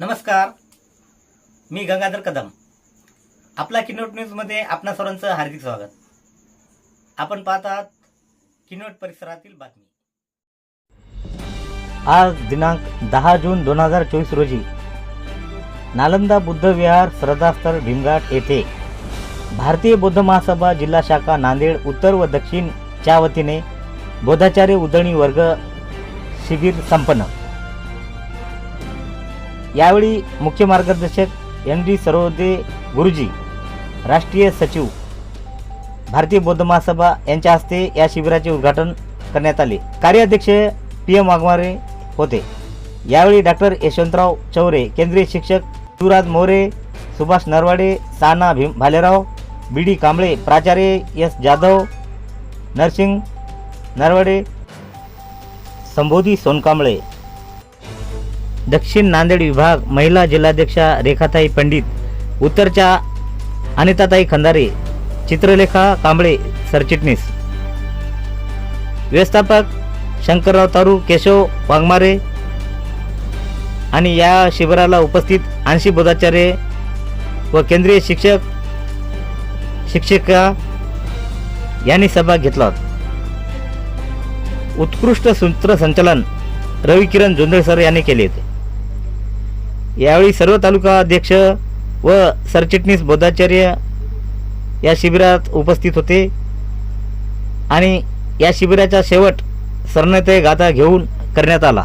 नमस्कार. मी गंगाधर कदम. आपला किनोट न्यूजमध्ये आपणा सर्वांचं हार्दिक स्वागत. आपण पाहत आहात किनोट परिसरातील बातमी. आज दिनांक दहा जून दोन हजार चोवीस रोजी नालंदा बुद्ध विहार श्रद्धास्थळ भीमघाट येथे भारतीय बौद्ध महासभा जिल्हा शाखा नांदेड उत्तर व दक्षिणच्या वतीने बोधाचार्य उदळणी वर्ग शिबिर संपन्न. यावेळी मुख्य मार्गदर्शक एन डी सरोदे गुरुजी राष्ट्रीय सचिव भारतीय बौद्ध महासभा यांच्या हस्ते या शिबिराचे उद्घाटन करण्यात आले. कार्याध्यक्ष पी एम वाघमारे होते. यावेळी डॉक्टर यशवंतराव चौरे केंद्रीय शिक्षक शिवराज मोरे सुभाष नरवाडे साना भीम भालेराव बी डी कांबळे प्राचार्य एस जाधव नरसिंग नरवडे संबोधी सोनकांबळे दक्षिण नांदेड विभाग महिला जिल्हाध्यक्षा रेखाताई पंडित उत्तरच्या अनिताताई खंदारे चित्रलेखा कांबळे सरचिटणीस. व्यवस्थापक शंकरराव तारू केशव वाघमारे आणि या शिबिराला उपस्थित आंशी बोधाचार्य व केंद्रीय शिक्षक शिक्षिका यांनी सहभाग घेतला होता. उत्कृष्ट सूत्रसंचालन रवी किरण जोंधळे सर यांनी केले होते. यावेळी सर्व तालुका अध्यक्ष व सरचिटणीस बौद्धाचार्य या शिबिरात उपस्थित होते. आणि या शिबिराचा शेवट सरनेते गाथा घेऊन करण्यात आला.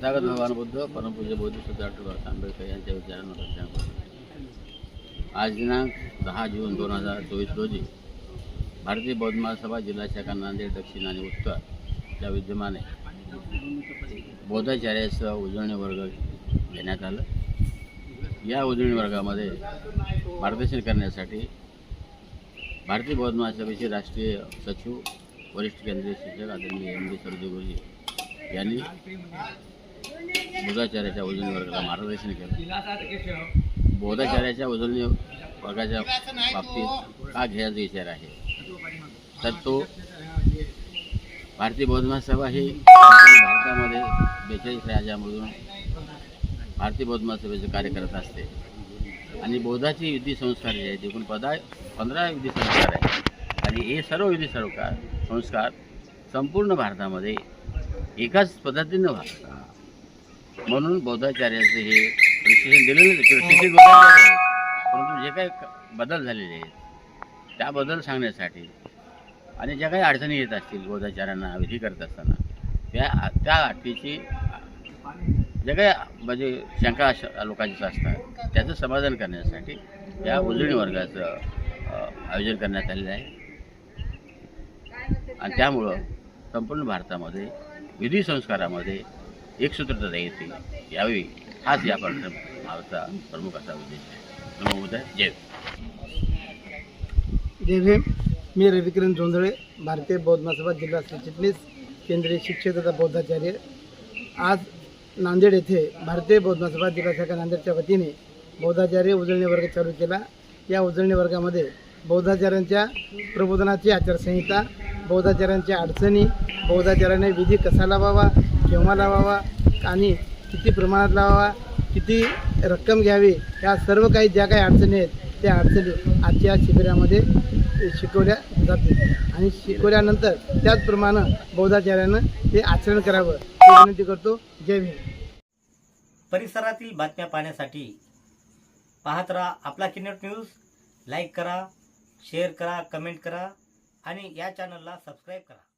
तथागत भगवान बुद्ध परमपूज्य बौद्ध डॉक्टर आंबेडकर यांच्या विचारांवर आज दिनांक दहा जून दोन हजार चोवीस रोजी भारतीय बौद्ध महासभा जिल्हा शाखा नांदेड दक्षिण आणि उत्तर या विद्यमाने बौद्धाचार्यासह उजळणी वर्ग घेण्यात आलं. या उजळणी वर्गामध्ये मार्गदर्शन करण्यासाठी भारतीय बौद्ध महासभेचे राष्ट्रीय सचिव वरिष्ठ केंद्रीय शिक्षक आदरणीय एम डी सरदेगुरुजी यांनी बुधाचार्याच्या वजन वर्गाला मार्गदर्शन केलं. बोधाचार्याच्या उजळणी वर्गाच्या बाबतीत का घ्यायचा विचार आहे? तर तो भारतीय बौद्ध महासभा ही भारतामध्ये बेचाळीस राज्यामधून भारतीय बौद्ध महासभेचं कार्य करत असते. आणि बौद्धाचे विधी संस्कार जे आहेत एकूण पदा पंधरा विधी संस्कार आहेत. आणि हे सर्व विधी संस्कार संस्कार संपूर्ण भारतामध्ये एकाच पद्धतीनं व्हावं म्हणून बौद्धाचार्याचं हे प्रशिक्षण दिलेलं प्रशिक्षित परंतु जे काही बदल झालेले आहेत त्याबद्दल सांगण्यासाठी आणि ज्या काही अडचणी येत असतील बौद्धाचार्यांना विधी करत असताना त्या त्या अटीची ज्या काही म्हणजे शंका लोकांच्या असतात त्याचं समाधान करण्यासाठी या उजळणी वर्गाचं आयोजन करण्यात आलेलं आहे. आणि त्यामुळं संपूर्ण भारतामध्ये विधी संस्कारामध्ये एकसूत्रता येते यावी हाच या कार्यक्रमाचा प्रमुख असा उद्देश आहे. नमो जय जय भीम. मी रविकिरण जोंधळे भारतीय बौद्ध महासभा जिल्हा सरचिटणीस केंद्रीय शिक्षक तथा बौद्धाचार्य. आज नांदेड येथे भारतीय बौद्ध महासभा जिल्हा शाखा नांदेडच्या वतीने बौद्धाचार्य उजळणी वर्ग चालू केला. या उजळणी वर्गामध्ये बौद्धाचार्यांच्या प्रबोधनाची आचारसंहिता बौद्धाचार्यांच्या अडचणी बौद्धाचार्याने विधी कसा लावावा केव्हा लावावा आणि किती प्रमाणात लावावा किती रक्कम घ्यावी या सर्व काही ज्या काही अडचणी आहेत त्या अडचणी आजच्या शिबिरामध्ये शिकवल्या जातील. आणि शिकवल्यानंतर त्याचप्रमाणे बौद्धाचार्यानं ते आचरण करावं. विनंती करतो. जय भीम परिसरातील बातम्या पाहण्यासाठी पाहत राहा आपला किन्नट न्यूज. लाईक करा शेअर करा कमेंट करा आणि या चॅनलला सबस्क्राईब करा.